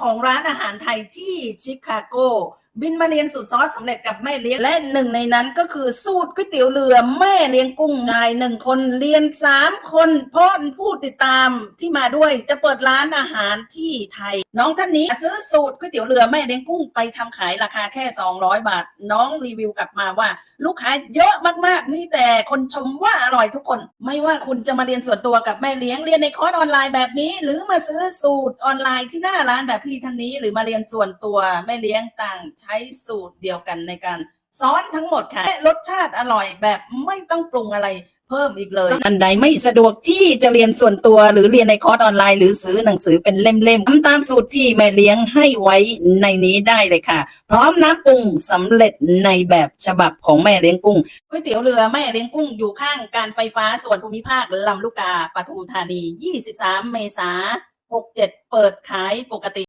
ของร้านอาหารไทยที่ชิคาโก บินมาเรียนสูตรซอสสำเร็จกับแม่เลี้ยงและหนึ่งในนั้นก็คือสูตรก๋วยเตี๋ยวเรือแม่เลี้ยงกุ้งชายหนึ่งคนเรียนสามคนเพราะผู้ติดตามที่มาด้วยจะเปิดร้านอาหารที่ไทย น้องท่านนี้ซื้อสูตรก๋วยเตี๋ยวเรือแม่เลี้ยงกุ้งไปทำขายราคาแค่ 200 บาท น้องรีวิวกลับมาว่า ลูกค้าเยอะมากๆนี่แต่คนชมว่าอร่อยทุกคน ไม่ว่าคุณจะมาเรียนส่วนตัวกับแม่เลี้ยงเรียนในคอร์สออนไลน์แบบนี้ หรือมาซื้อสูตรออนไลน์ที่หน้าร้านแบบพี่ท่านนี้ หรือมาเรียนส่วนตัวแม่เลี้ยงต่างใช้สูตรเดียวกันในการสอนทั้งหมดค่ะและรสชาติอร่อยแบบไม่ต้องปรุงอะไรเพิ่มอีกเลยอันใดไม่สะดวกที่จะเรียนส่วนตัวหรือเรียนในคอร์สออนไลน์ หรือซื้อหนังสือเป็นเล่มๆทำตามสูตรที่แม่เลี้ยงให้ไว้ในนี้ได้เลยค่ะ พร้อมน้ำปรุงสำเร็จในแบบฉบับของแม่เลี้ยงกุ้งก๋วยเตี๋ยวเรือแม่เลี้ยงกุ้งอยู่ข้างการไฟฟ้าส่วนภูมิภาคลำลูกกาปทุมธานี 23 เมษา67 เปิดขายปกติ